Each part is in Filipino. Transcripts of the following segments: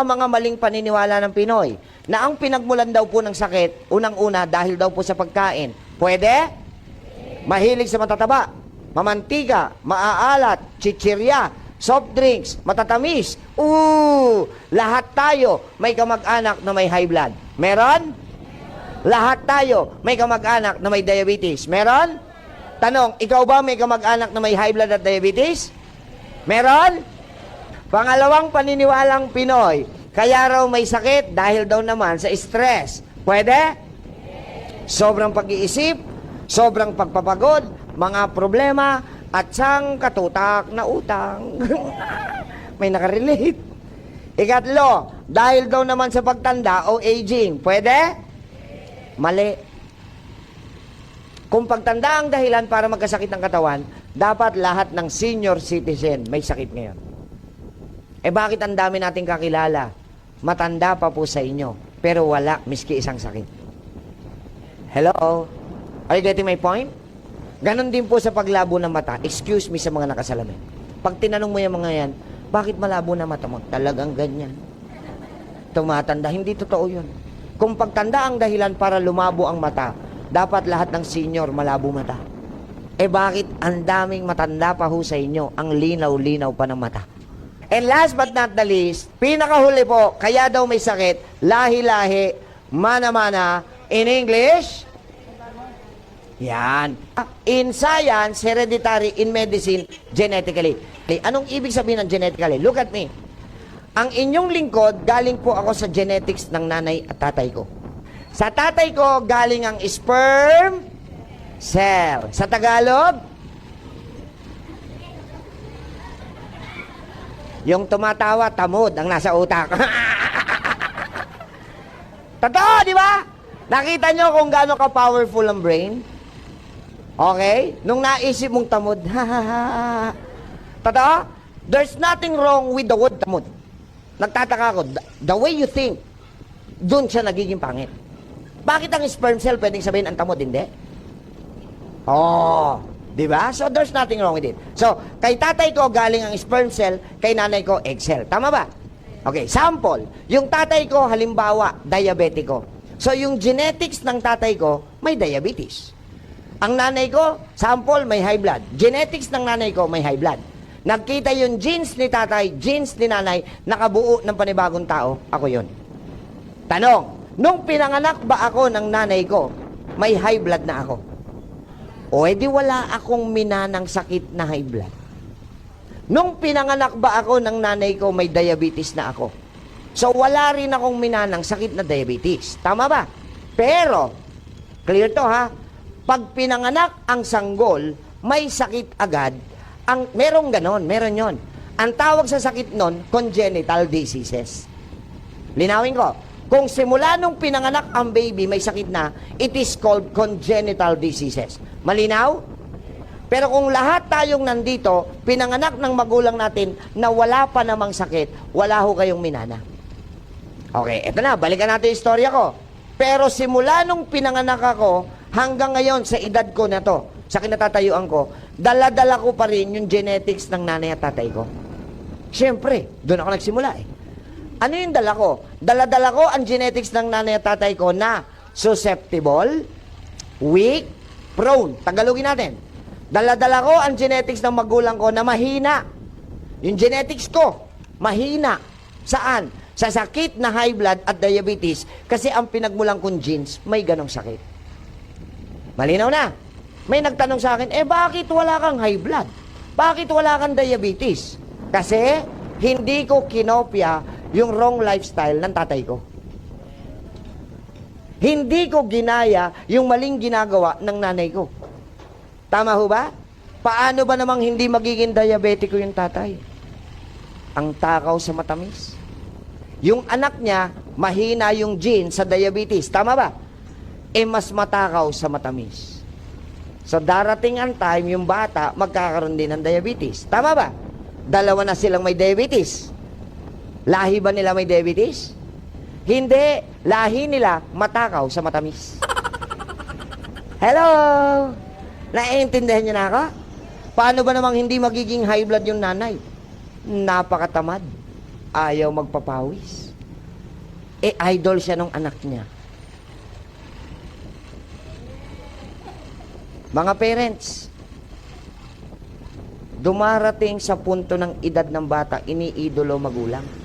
ang mga maling paniniwala ng Pinoy na ang pinagmulan daw po ng sakit, unang-una dahil daw po sa pagkain. Pwede? Mahilig sa matataba, mamantika, maaalat, chichirya, soft drinks, matatamis. Ooh, lahat tayo may kamag-anak na may high blood. Meron? Lahat tayo may kamag-anak na may diabetes. Meron? Tanong, ikaw ba may kamag-anak na may high blood at diabetes? Meron? Pangalawang paniniwalang Pinoy, kaya raw may sakit dahil daw naman sa stress. Pwede? Sobrang pag-iisip, sobrang pagpapagod, mga problema, at sang katutak na utang. may nakarelate. Ikatlo, dahil daw naman sa pagtanda o aging. Pwede? Mali. Kung pagtanda ang dahilan para magkasakit ng katawan, dapat lahat ng senior citizen may sakit ngayon. Eh bakit ang dami nating kakilala? Matanda pa po sa inyo, pero wala miski isang sakit. Hello? Are you getting my point? Ganon din po sa paglabo ng mata. Excuse me sa mga nakasalamin. Pag tinanong mo yung mga yan, bakit malabo na mata mo? Talagang ganyan. Tumatanda. Hindi totoo yun. Kung pagtanda ang dahilan para lumabo ang mata, dapat lahat ng senior malabo mata. Eh bakit ang daming matanda pa ho sa inyo, ang linaw-linaw pa ng mata? And last but not the least, pinakahuli po, kaya daw may sakit, lahi-lahi, mana-mana, in English, yan. Ah, In science, hereditary, in medicine, genetically. Anong ibig sabihin ng genetically? Look at me. Ang inyong lingkod, galing po ako sa genetics ng nanay at tatay ko. Sa tatay ko, galing ang sperm cell. Sa Tagalog, yung tumatawa, tamod ang nasa utak. Totoo, di ba? Nakita nyo kung gaano ka-powerful ang brain? Okay? Nung naisip mong tamod. Totoo? There's nothing wrong with the word tamod. Nagtataka ako, the way you think, doon siya nagiging pangit. Bakit ang sperm cell pwedeng sabihin ang tamod? Hindi. Oh, di ba? So there's nothing wrong with it. So, kay tatay ko galing ang sperm cell, kay nanay ko egg cell. Tama ba? Okay, sample. Yung tatay ko, halimbawa, diabetiko. So, yung genetics ng tatay ko, may diabetes. Ang nanay ko, sample, may high blood. Genetics ng nanay ko, may high blood. Nagkita yung genes ni tatay, genes ni nanay, nakabuo ng panibagong tao, ako yon. Tanong, nung pinanganak ba ako ng nanay ko, may high blood na ako? O edi wala akong minanang sakit na high blood. Nung pinanganak ba ako ng nanay ko, may diabetes na ako. So wala rin akong minanang sakit na diabetes. Tama ba? Pero, clear to ha, pag pinanganak ang sanggol, may sakit agad. Ang, merong ganon, meron yon. Ang tawag sa sakit nun, congenital diseases. Linawin ko, kung simula nung pinanganak ang baby may sakit na, it is called congenital diseases. Malinaw? Pero kung lahat tayong nandito, pinanganak ng magulang natin na wala pa namang sakit, wala ho kayong minana. Okay, eto na, balikan natin yung istorya ko. Pero simula nung pinanganak ako, hanggang ngayon sa edad ko na to, sa kinatatayuan ko, dala-dala ko pa rin yung genetics ng nanay at tatay ko. Siyempre, doon ako nagsimula eh. Ano yung dala ko? Dala-dala ko ang genetics ng nanay at tatay ko na susceptible, weak, prone. Tagalogin natin. Dala-dala ko ang genetics ng magulang ko na mahina. Yung genetics ko, mahina. Saan? Sa sakit na high blood at diabetes kasi ang pinagmulang kong genes may ganong sakit. Malinaw na. May nagtanong sa akin, eh bakit wala kang high blood? Bakit wala kang diabetes? Kasi hindi ko kinopya yung wrong lifestyle ng tatay ko. Hindi ko ginaya yung maling ginagawa ng nanay ko. Tama ho ba? Paano ba namang hindi magiging diabetiko yung tatay? Ang takaw sa matamis. Yung anak niya, mahina yung gene sa diabetes. Tama ba? Eh, mas matakaw sa matamis. So, darating ang time, yung bata, magkakaroon din ng diabetes. Tama ba? Dalawa na silang may diabetes. Lahi ba nila may diabetes? Hindi. Lahi nila matakaw sa matamis. Hello? Naiintindihan niyo na ako? Paano ba namang hindi magiging high blood yung nanay? Napakatamad. ayaw magpapawis. Eh, idol siya ng anak niya. Mga parents, dumarating sa punto ng edad ng bata, iniidolo magulang.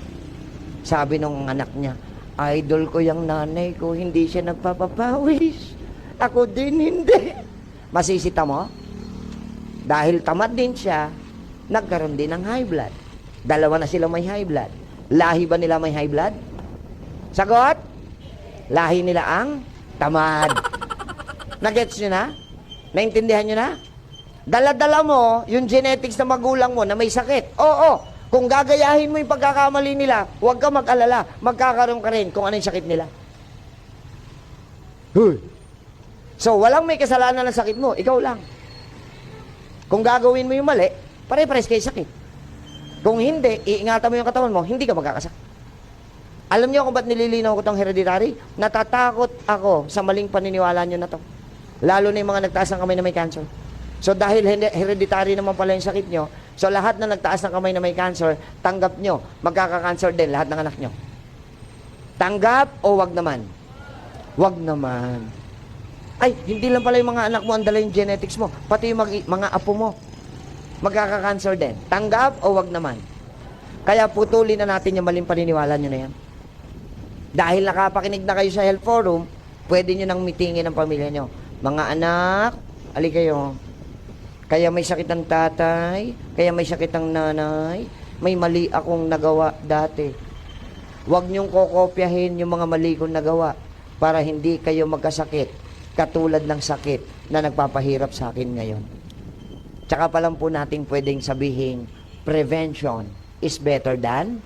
Sabi ng anak niya, idol ko yung nanay ko, hindi siya nagpapapawis. Ako din hindi. Masisita mo? Dahil tamad din siya, nagkaroon din ng high blood. Dalawa na sila may high blood. Lahi ba nila may high blood? Sagot? Lahi nila ang tamad. Nagets nyo na? Naintindihan nyo na? Dala-dala mo yung genetics na magulang mo na may sakit. Oo, kung gagayahin mo yung pagkakamali nila, huwag ka mag-alala. Magkakaroon ka rin kung ano yung sakit nila. Huy. So, walang may kasalanan ng sakit mo. Ikaw lang. Kung gagawin mo yung mali, pare-pares kayo sakit. Kung hindi, iingatan mo yung katawan mo, hindi ka magkakasakit. Alam niyo kung ba't nililinaw ko tong hereditary? Natatakot ako sa maling paniniwala niyo na to. Lalo na yung mga nagtaas ng kamay na may cancer. So dahil hereditary naman pala yung sakit nyo, so lahat na nagtaas ng kamay na may cancer, tanggap nyo, magkaka-cancer din lahat ng anak nyo. Tanggap o wag naman? Wag naman. Ay, hindi lang pala yung mga anak mo ang dala yung genetics mo, pati yung mag- mga apo mo. Magkaka-cancer din. Tanggap o wag naman? Kaya putulin na natin yung maling paniniwala nyo na yan. Dahil nakapakinig na kayo sa health forum, pwede nyo nang mitingin ang pamilya nyo. Mga anak, ali kayo. Kaya may sakit ang tatay, kaya may sakit ang nanay, may mali akong nagawa dati. Huwag niyong kokopyahin yung mga mali kong nagawa para hindi kayo magkasakit katulad ng sakit na nagpapahirap sa akin ngayon. Tsaka pa lang po natin pwedeng sabihin, prevention is better than